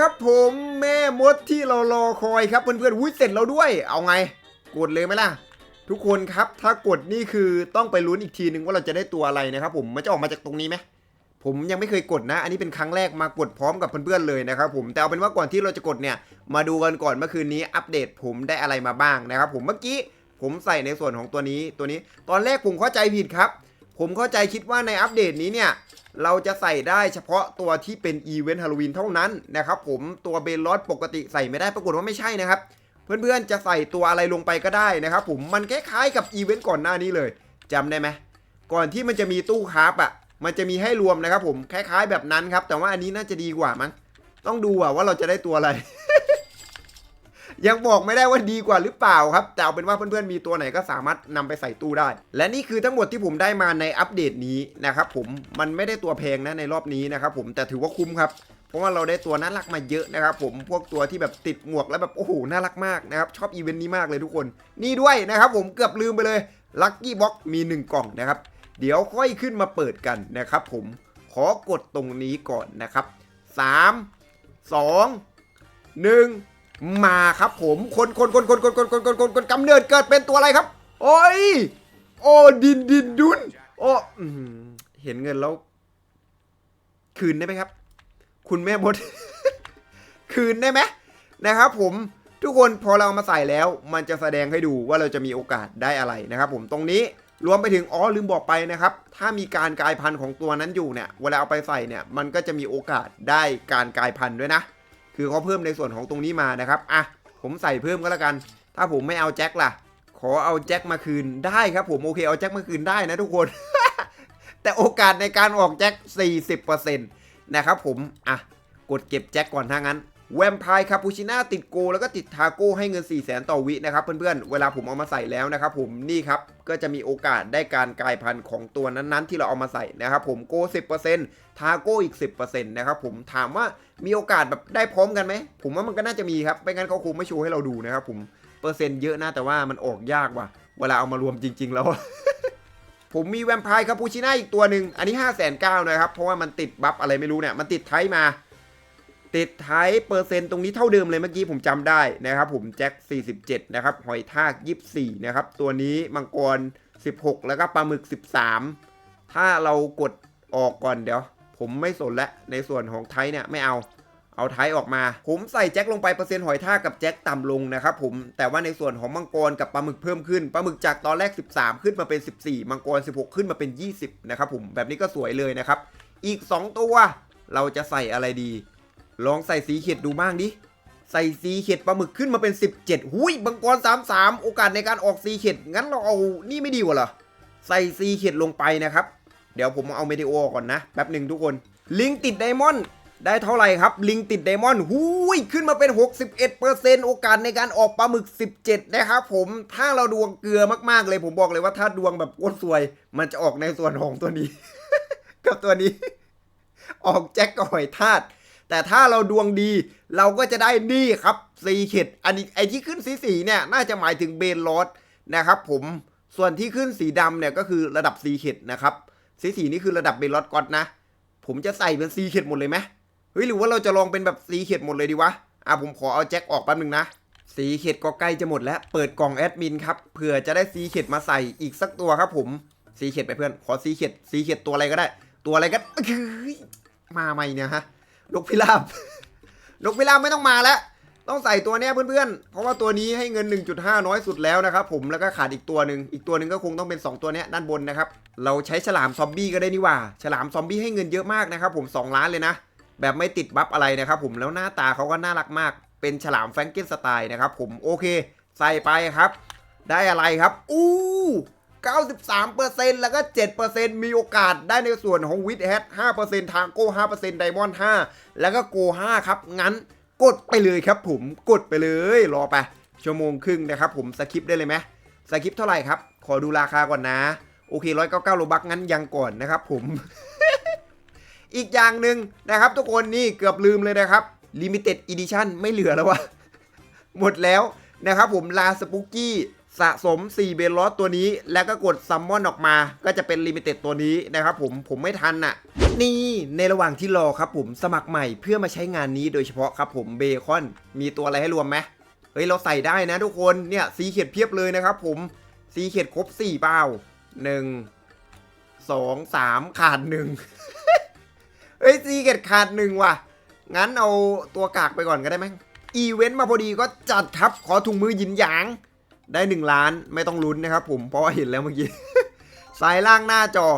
ครับผมแม่มดที่เรารอคอยครับเพื่อนๆวุ้ยเสร็จแล้วด้วย เอาไง กดเลยไหมล่ะ ทุกคนครับถ้ากดนี่คือต้องไปลุ้นอีกทีนึงว่าเราจะได้ตัวอะไรนะครับผมมันจะออกมาจากตรงนี้ไหมผมยังไม่เคยกดนะ อันนี้เป็นครั้งแรกมากดพร้อมกับเพื่อนๆเลยนะครับผมแต่เอาเป็นว่าก่อนที่เราจะกดเนี่ย มาดูกันก่อนเมื่อคืนนี้อัปเดตผมได้อะไรมาบ้างนะครับผมเมื่อกี้ผมใส่ในส่วนของตัวนี้ตัวนี้ ตอนแรกผมเข้าใจผิดครับ ผมเข้าใจคิดว่าในอัปเดตนี้เนี่ยเราจะใส่ได้เฉพาะตัวที่เป็นอีเวนต์ฮาโลวีนเท่านั้นนะครับผมตัวเบลลอสปกติใส่ไม่ได้ปรากฏว่าไม่ใช่นะครับ เพื่อนๆจะใส่ตัวอะไรลงไปก็ได้นะครับผมมันคล้ายๆกับอีเวนต์ก่อนหน้านี้เลยจำได้ไหมก่อนที่มันจะมีตู้คราฟอะมันจะมีให้รวมนะครับผมคล้าย ๆ แบบนั้นครับ แต่ว่าอันนี้น่าจะดีกว่ามั้งต้องดูว่าเราจะได้ตัวอะไร ยังบอกไม่ได้ว่าดีกว่าหรือเปล่าครับ แต่เอาเป็นว่าเพื่อนๆมีตัวไหนก็สามารถนำไปใส่ตู้ได้ และนี่คือทั้งหมดที่ผมได้มาในอัปเดตนี้นะครับผมมันไม่ได้ตัวแพงนะในรอบนี้นะครับผมแต่ถือว่าคุ้มครับเพราะว่าเราได้ตัวน่ารักมาเยอะนะครับผมพวกตัวที่แบบติดหมวกแล้วแบบโอ้โหน่ารักมากนะครับชอบอีเวนต์นี้มากเลยทุกคน นี่ด้วยนะครับผมเกือบลืมไปเลยลัคกี้บ็อกมี 1 กล่องนะครับ เดี๋ยวค่อยขึ้นมาเปิดกันนะครับผมขอกดตรงนี้ก่อนนะครับ 3 2 1 มาครับผมคนคนคนคนคนคนคนคนคนคนกำเนิดเกิดเป็นตัวอะไรครับ โอ้ย โอ้ดินดินดุนโอ้เห็นเงินแล้ว คืนได้ไหมครับ คุณแม่มดคืนได้ไหมนะครับผมทุกคนพอเราเอามาใส่แล้ว มันจะแสดงให้ดูว่าเราจะมีโอกาสได้อะไรนะครับ ผมตรงนี้รวมไปถึงอ๋อลืมบอกไปนะครับ ถ้ามีการกลายพันธุ์ของตัวนั้นอยู่เนี่ยเวลาเอาไปใส่เนี่ย มันก็จะมีโอกาสได้การกลายพันธุ์ด้วยนะ คือเขาเพิ่มในส่วนของตรงนี้มานะครับอะผมใส่เพิ่มก็แล้วกัน ถ้าผมไม่เอาแจ็คล่ะ ขอเอาแจ็คมาคืนได้ครับผมโอเคเอาแจ็คมาคืนได้นะทุกคน แต่โอกาสในการออกแจ็ค40%นะครับผมอะกดเก็บแจ็คก่อนถ้างั้น แวมไพร์คาปูชิน่าติดโก แล้วก็ติดทาโก้ให้เงิน 4 0 0 0 0 0ต่อวินะครับ เพื่อนๆ เวลาผมเอามาใส่แล้วนะครับผมนี่ครับ ก็จะมีโอกาสได้การกลายพันธุ์ของตัวนั้นๆ ที่เราเอามาใส่นะครับผมโก 10%ทาโก้อีก 10%นะครับผมถามว่ามีโอกาสแบบได้พร้อมกันไหม ผมว่ามันก็น่าจะมีครับไม่งั้นเขาคงไม่โชว์ให้เราดูนะครับผมเปอร์เซ็นต์เยอะนะแต่ว่ามันออกยากว่ะเวลาเอามารวมจริง ๆ แล้วผมมีแวมไพร์คาปูชิน่าอีกตัวหนึ่งอันนี้5 9 0 0 0นเก้านะครับเพราะว่ามันติดบัฟอะไรไม่รู้เนี่ยมันติดไทมา ติดไทยเปอร์เซ็นต์ตรงนี้เท่าเดิมเลยเมื่อกี้ผมจำได้นะครับ ผมแจ็ค 47 นะครับ หอยทาก 24 นะครับ ตัวนี้มังกร 16 แล้วก็ปลาหมึก 13 ถ้าเรากดออกก่อนเดี๋ยว ผมไม่สนและในส่วนของไทยเนี่ยไม่เอาเอาไทยออกมา ผมใส่แจ็คลงไปเปอร์เซ็นต์หอยทากกับแจ็คต่ำลงนะครับผมแต่ว่าในส่วนของมังกรกับปลาหมึกเพิ่มขึ้นปลาหมึกจากตอนแรก 13 ขึ้นมาเป็น 14 มังกร 16 ขึ้นมาเป็น 20 นะครับผมแบบนี้ก็สวยเลยนะครับ อีก 2 ตัวเราจะใส่อะไรดี ลองใส่สีเข็ดดูบ้างดิ ใส่สีเข็ดปลาหมึกขึ้นมาเป็น 17หุยมังกร33 โอกาสในการออกสีเข็ดงั้นเราเอานี่ไม่ดีกว่าเหรอ ใส่สีเข็ดลงไปนะครับ เดี๋ยวผมเอาเมดิโอก่อนนะ แป๊บหนึ่งทุกคน ลิงติดไดมอนด์ได้เท่าไหร่ครับ ลิงติดไดมอนด์หูยขึ้นมาเป็น 61%โอกาสในการออกปลาหมึก 17 นะครับผม ถ้าเราดวงเกลือมากๆเลย ผมบอกเลยว่าถ้าดวงแบบโคตรสวย มันจะออกในส่วนของตัวนี้ กับตัวนี้ ออกแจ็คกับหอยทาด แต่ถ้าเราดวงดีเราก็จะได้นี่ครับสีเข็ดอันนี้ไอที่ขึ้นสีสีเนี่ยน่าจะหมายถึงเบนลอสนะครับผมส่วนที่ขึ้นสีดำเนี่ยก็คือระดับสีเข็ดนะครับสีสีนี่คือระดับเบนลอสก็อตนะ ผมจะใส่เป็นสีเข็ดหมดเลยไหมเฮ้ยหรือว่าเราจะลองเป็นแบบสีเข็ดหมดเลยดีวะอะผมขอเอาแจ็คออกแป๊บนึงนะสีเข็ดก็ใกล้จะหมดแล้ว เปิดกล่องแอดมินครับ เผื่อจะได้สีเข็ดมาใส่อีกสักตัวครับผม สีเข็ดไปเพื่อน ขอสีเข็ด สีเข็ดตัวอะไรก็ได้ ตัวอะไรก็ มาใหม่เนี่ยฮะ นกพิราบ นกพิราบไม่ต้องมาแล้ว ต้องใส่ตัวเนี้ยเพื่อนๆ เพราะว่าตัวนี้ให้เงิน 1.5 น้อยสุดแล้วนะครับผม แล้วก็ขาดอีกตัวหนึ่ง อีกตัวหนึ่งก็คงต้องเป็น 2 ตัวเนี้ยด้านบนนะครับ เราใช้ฉลามซอมบี้ก็ได้นี่ว่า ฉลามซอมบี้ให้เงินเยอะมากนะครับผม 2 ล้านเลยนะ แบบไม่ติดบัฟอะไรนะครับผม แล้วหน้าตาเขาก็น่ารักมาก เป็นฉลามแฟรงเกนสไตล์นะครับผม โอเค ใส่ไปครับ ได้อะไรครับ อู้ 93%แล้วก็ 7%มีโอกาสได้ในส่วนของวิดแฮท5%ทางโก้5%ไดมอนด์5แล้วก็โก5ครับ งั้นกดไปเลยครับผมกดไปเลยรอไป ชั่วโมงครึ่งนะครับผมสคิปได้เลยไหมสคิปเท่าไหร่ครับ ขอดูราคาก่อนนะ โอเค 199โลบักงั้นยังก่อนนะครับผม อีกอย่างหนึ่งนะครับทุกคนนี่เกือบลืมเลยนะครับ Limited Edition ไม่เหลือแล้ววะหมดแล้วนะครับผมลาสปุกกี้ สะสม 4 เบลลอสตัวนี้ แล้วก็กดซัมมอนออกมา ก็จะเป็นลิมิเต็ดตัวนี้นะครับผมผมไม่ทันน่ะ นี่ในระหว่างที่รอครับผมสมัครใหม่เพื่อมาใช้งานนี้โดยเฉพาะครับผมเบคอนมีตัวอะไรให้รวมไหมเฮ้ยเราใส่ได้นะทุกคนเนี่ยสีเขียดเพียบเลยนะครับผมสีเขียดครบ4เป้า1 2 3 ขาด1เฮ้ยสีเขียดขาด1ว่ะ งั้นเอาตัวกากไปก่อนก็ได้ไหมอีเวนต์มาพอดีก็จัดครับขอถุงมือหยินหยาง ได้หนึ่งล้านไม่ต้องลุ้นนะครับผมเพราะว่าเห็นแล้วเมื่อกี้สายล่างหน้าจอ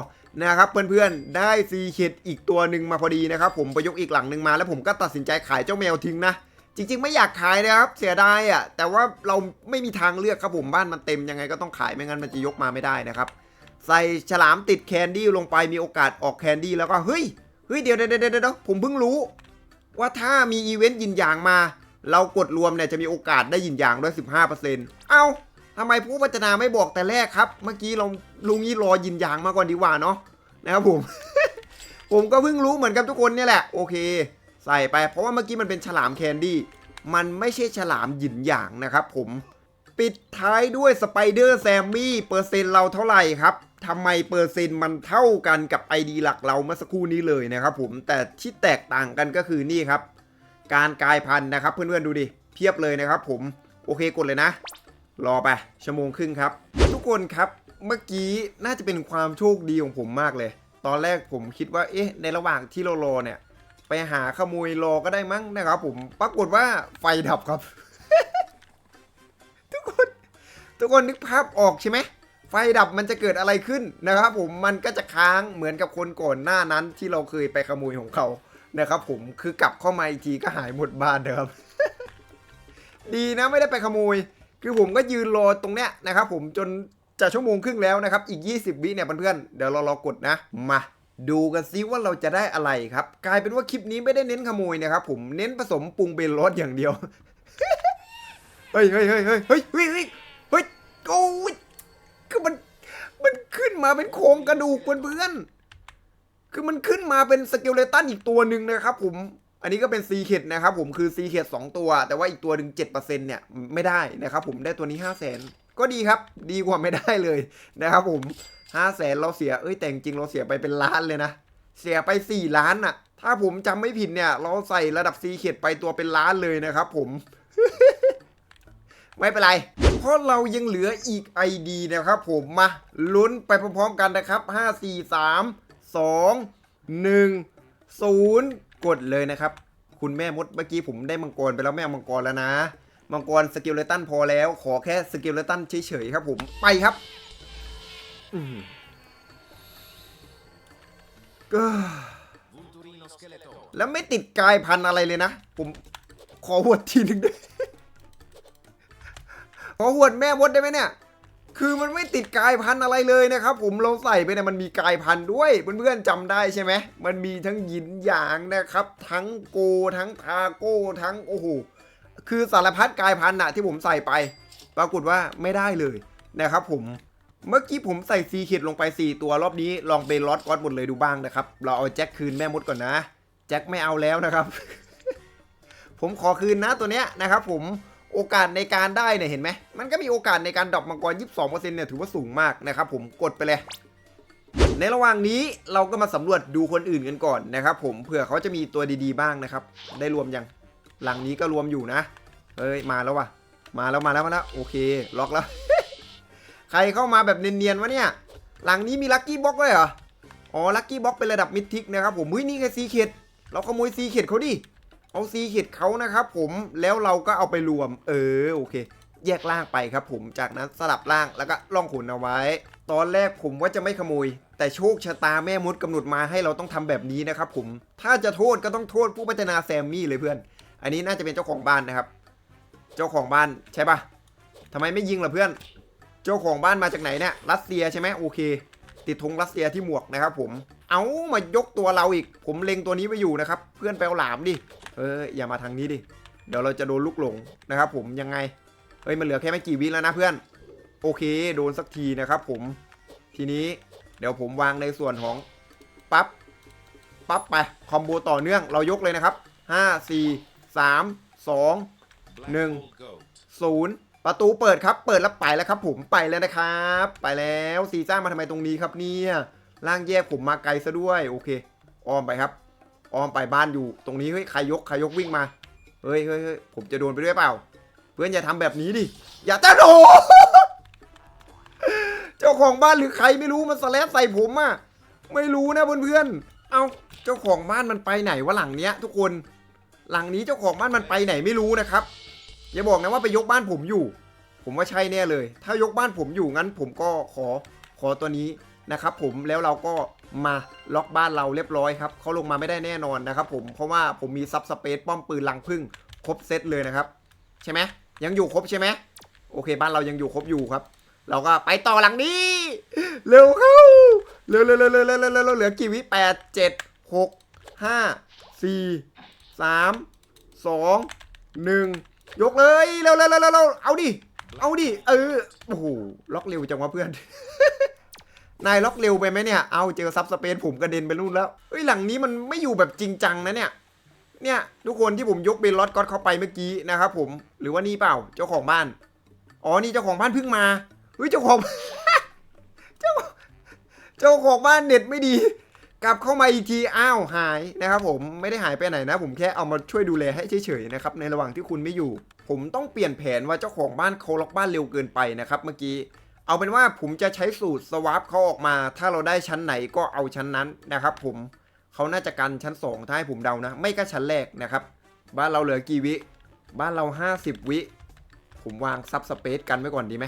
นะครับเพื่อนๆได้ซีเข็ดอีกตัวหนึ่งมาพอดีนะครับผมไปยกอีกหลังหนึ่งมาแล้วผมก็ตัดสินใจขายเจ้าแมวทิ้งนะจริง ๆ ไม่อยากขายนะครับเสียดายอะแต่ว่าเราไม่มีทางเลือกครับผมบ้านมันเต็มยังไงก็ต้องขายไม่งั้นมันจะยกมาไม่ได้นะครับใส่ฉลามติดแคนดี้ลงไปมีโอกาสออกแคนดี้แล้วก็เฮ้ยเฮ้ยเดี๋ยวเดี๋ยวเดี๋ยวเดี๋ยวผมเพิ่งรู้ ว่าถ้ามีอีเวนต์ยินหยางมา เรากดรวมเนี่ยจะมีโอกาสได้ยินยางด้วย 15%เอ้าทำไมผู้พัฒนาไม่บอกแต่แรกครับ เมื่อกี้เราลุงนี้รอยินยางมาก่อนดีกว่าเนาะนะครับผม ผมก็เพิ่งรู้เหมือนกับทุกคนเนี่ยแหละ โอเค ใส่ไป เพราะว่าเมื่อกี้มันเป็นฉลามแคนดี้ มันไม่ใช่ฉลามยินยางนะครับผม ปิดท้ายด้วยสไปเดอร์แซมมี่เปอร์เซ็นต์เราเท่าไหร่ครับทำไมเปอร์เซ็นต์มันเท่ากันกับ ID หลักเราเมื่อสักครู่นี้เลยนะครับผม แต่ที่แตกต่างกันก็คือนี่ครับ การกลายพันธุ์นะครับเพื่อนๆดูดิเพียบเลยนะครับ ผมโอเคกดเลยนะ รอไปชั่วโมงครึ่งครับ ทุกคนครับเมื่อกี้น่าจะเป็นความโชคดีของผมมากเลย ตอนแรกผมคิดว่าเอ๊ะ ในระหว่างที่เรารอเนี่ย ไปหาขโมยรอก็ได้มั้งนะครับ ผมปรากฏว่าไฟดับครับ ทุกคนทุกคนนึกภาพออกใช่ไหมไฟดับมันจะเกิดอะไรขึ้นนะครับ ผมมันก็จะค้างเหมือนกับคนก่อนหน้านั้นที่เราเคยไปขโมยของเขา นะครับผมคือกลับเข้ามาอีกทีก็หายหมดบ้านเดิม ดีนะไม่ได้ไปขโมย คือผมก็ยืนรอตรงเนี้ยนะครับผมจนจะชั่วโมงครึ่งแล้วนะครับ อีก 20 วิเนี่ยเพื่อนๆเดี๋ยวเรารอกดนะ มาดูกันซิว่าเราจะได้อะไรครับ กลายเป็นว่าคลิปนี้ไม่ได้เน้นขโมยนะครับผมเน้นผสมปรุงเป็นรสอย่างเดียวเฮ้ยเฮ้ยเฮ้ยเฮ้ยเฮ้ยเฮ้ยเฮ้ยโอ้ยคือมันมันขึ้นมาเป็นโครงกระดูกเพื่อนๆ คือมันขึ้นมาเป็นสเกลเลตันอีกตัวหนึ่งนะครับผม อันนี้ก็เป็นซีเ e ดนะครับผมคือซีเ e ดสองตัว แต่ว่าอีกตัวหนึ่งเจ็ดเปอร์เซ็นต์เนี่ยไม่ได้นะครับผมได้ตัวนี้ห้าแสนก็ดีครับ ดีกว่าไม่ได้เลยนะครับผมห้าแสนเราเสียเอ้ยแต่จริงเราเสียไปเป็นล้านเลยนะ เสียไปสี่ล้านน่ะถ้าผมจำไม่ผิดเนี่ย เราใส่ระดับซีเ e ดไปตัวเป็นล้านเลยนะครับผมไม่เป็นไร เพราะเรายังเหลืออีก ID นะครับผมมาลุ้นไปพร้อมๆกันนะครับ 5 4 3 2 1 0 กดเลยนะครับ คุณแม่มดเมื่อกี้ผมได้มังกรไปแล้วแม่มังกรแล้วนะ มังกรสกิลเลตันพอแล้ว ขอแค่สกิลเลตันเฉยๆครับผมไปครับก็แล้วไม่ติดกายพันอะไรเลยนะ ผมขอหวดทีหนึ่งด้ขอหวดแม่มดได้ไหมเนี่ย คือมันไม่ติดกายพันธุ์อะไรเลยนะครับผมเราใส่ไปเนี่ยมันมีกายพันธุ์ด้วยเพื่อนๆจำได้ใช่ไหมมันมีทั้งหยินหยางนะครับ ทั้งโกทั้งทาโก้ทั้งโอ้โหคือสารพัดกายพันธุ์น่ะที่ผมใส่ไป ปรากฏว่าไม่ได้เลยนะครับผมเมื่อกี้ผมใส่ซีคิดลงไป 4 ตัวรอบนี้ลองเป็นลอตก๊อตหมดเลยดูบ้างนะครับ เราเอาแจ็คคืนแม่มดก่อนนะ แจ็คไม่เอาแล้วนะครับ ผมขอคืนนะตัวเนี้ยนะครับผม โอกาสในการได้เนี่ยเห็นไหมมันก็มีโอกาสในการดรอปมังกร 22%เนี่ยถือว่าสูงมากนะครับผมกดไปเลย ในระหว่างนี้เราก็มาสำรวจดูคนอื่นกันก่อนนะครับผมเผื่อเขาจะมีตัวดีๆบ้างนะครับ ได้รวมยังหลังนี้ก็รวมอยู่นะเอ้ยมาแล้วว่ะ มาแล้วมาแล้วมาแล้วโอเคล็อกแล้ว ใครเข้ามาแบบเนียนๆวะเนี่ย หลังนี้มีลัคกี้บ็อกด้วยเหรออ๋อลัคกี้บ็อกเป็นระดับมิดทิกนะครับผมเฮ้ยนี่ไงซีเข็ดเราขโมยซีเข็ดเขาดิ เอาซีเข็ดเขานะครับผมแล้วเราก็เอาไปรวม เออโอเค แยกล่างไปครับผมจากนั้นสลับล่างแล้วก็ล่องขุนเอาไว้ ตอนแรกผมว่าจะไม่ขโมย แต่โชคชะตาแม่มดกำหนดมาให้เราต้องทำแบบนี้นะครับผมถ้าจะโทษก็ต้องโทษผู้พัฒนาแซมมี่เลยเพื่อน อันนี้น่าจะเป็นเจ้าของบ้านนะครับ เจ้าของบ้านใช่ปะทำไมไม่ยิงล่ะเพื่อน เจ้าของบ้านมาจากไหนเนี่ยรัสเซียใช่ไหมโอเค ติดธงรัสเซียที่หมวกนะครับผมเอามายกตัวเราอีก ผมเล็งตัวนี้ไว้อยู่นะครับ เพื่อนไปเอาหลามดิ เอออย่ามาทางนี้ดิ เดี๋ยวเราจะโดนลูกหลงนะครับ ผมยังไง เฮ้ยมันเหลือแค่ไม่กี่วิแล้วนะเพื่อน โอเคโดนสักทีนะครับ ผม ทีนี้เดี๋ยวผมวางในส่วนของปั๊บ ปั๊บไปคอมโบต่อเนื่องเรายกเลยนะครับ 5 4 3 2 Black Nâng. Hole Goat. ศูนย์ประตูเปิดครับ เปิดแล้วไปแล้วครับ ผมไปแล้วนะครับ ไปแล้วซีซ่ามาทำไมตรงนี้ครับเนี่ยล่างแยกผมมาไกลซะด้วยโอเคอ้อมไปครับ ออมไปบ้านอยู่ ตรงนี้เฮ้ยใครยกใครยกวิ่งมาเฮ้ยเฮ้ยเฮ้ยผมจะโดนไปด้วยเปล่า เพื่อนอย่าทำแบบนี้ดิอย่าตะโดเจ้าของบ้านหรือใครไม่รู้มันสแลปใส่ผมอะไม่รู้นะเพื่อนๆเอาเจ้าของบ้านมันไปไหนวะหลังเนี้ย ทุกคน หลังนี้เจ้าของบ้านมันไปไหนไม่รู้นะครับอย่าบอกนะว่าไปยกบ้านผมอยู่ ผมว่าใช่แน่เลย ถ้ายกบ้านผมอยู่งั้น ผมก็ขอขอตัวนี้นะครับ ผมแล้วเราก็ มาล็อกบ้านเราเรียบร้อยครับเขาลงมาไม่ได้แน่นอนนะครับผมเพราะว่าผมมีซับสเปซป้อมปืนลังพึ่งครบเซตเลยนะครับ ใช่ไหมยังอยู่ครบใช่ไหมโอเค บ้านเรายังอยู่ครบอยู่ครับ เราก็ไปต่อหลังนี้ เร็วเข้าเร็วเร็วเร็วเร็วเร็วเร็วเร็วเหลือกี่วิแปดเจ็ดหกห้าสี่สามสองหนึ่งยกเลยเร็วเร็วเร็วเร็วเร็วเอาดิเอาดิเออโอ้โหล็อกเร็วจังวะเพื่อน นายล็อกเร็วไปไหมเนี่ย เอาเจอซับสเปซผมกระเด็นไปนู่นแล้วเฮ้ยหลังนี้มันไม่อยู่แบบจริงจังนะเนี่ย เนี่ยทุกคนที่ผมยกเบนลอตก็อตเข้าไปเมื่อกี้นะครับผม หรือว่านี่เปล่าเจ้าของบ้าน อ๋อนี่เจ้าของบ้านเพิ่งมาเฮ้ยเจ้าของ เจ้า เจ้าของบ้านเน็ตไม่ดี กลับเข้ามาอีกทีอ้าวหายนะครับผมไม่ได้หายไปไหนนะ ผมแค่เอามาช่วยดูแลให้เฉยๆนะครับในระหว่างที่คุณไม่อยู่ ผมต้องเปลี่ยนแผนว่าเจ้าของบ้านเขาล็อกบ้านเร็วเกินไปนะครับเมื่อกี้ เอาเป็นว่าผมจะใช้สูตรสวาปเขาออกมา ถ้าเราได้ชั้นไหนก็เอาชั้นนั้นนะครับผมเขาน่าจะกันชั้น 2 ถ้าให้ผมเดานะ ไม่ก็ชั้นแรกนะครับ บ้านเราเหลือกี่วิ บ้านเรา 50 วิ ผมวางซับสเปซกันไว้ก่อนดีไหม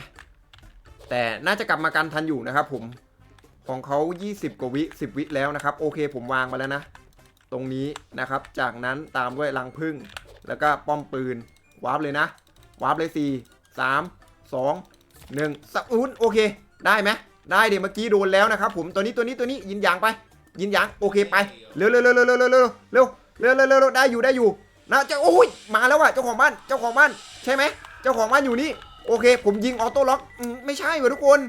แต่น่าจะกลับมากันทันอยู่นะครับผมของเขา 20 กว่าวิ 10 วิแล้วนะครับ โอเคผมวางมาแล้วนะ ตรงนี้นะครับ จากนั้นตามด้วยรังพึ่ง แล้วก็ป้อมปืน วาร์ปเลยนะ วาร์ปเลย 4 3 2 1สอุนโอเค ได้ไหมได้เดี๋ยวเมื่อกี้โดนแล้วนะครับผมตัวนี้ตัวนี้ตัวนี้ยินยางไป ยินยางโอเคไปเร็วเร็วเร็วเร็วเร็วเร็วเร็วเร็วเร็วเร็วเร็วได้อยู่ได้อยู่นะเจ้าโอ้ยมาแล้วว่ะเจ้าของบ้านเจ้าของบ้านใช่ไหมเจ้าของบ้านอยู่นี่โอเค ผมยิงออโต้ล็อกไม่ใช่ว่ะทุกคน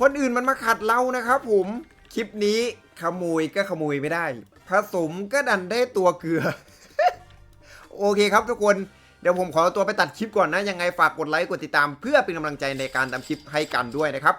คนอื่นมันมาขัดเรานะครับผมคลิปนี้ขโมยก็ขโมยไม่ได้ ผสมก็ดันได้ตัวเกลือ โอเคครับทุกคน เดี๋ยวผมขอตัวไปตัดคลิปก่อนนะ ยังไงฝากกดไลค์กดติดตามเพื่อเป็นกำลังใจในการทำคลิปให้กันด้วยนะครับ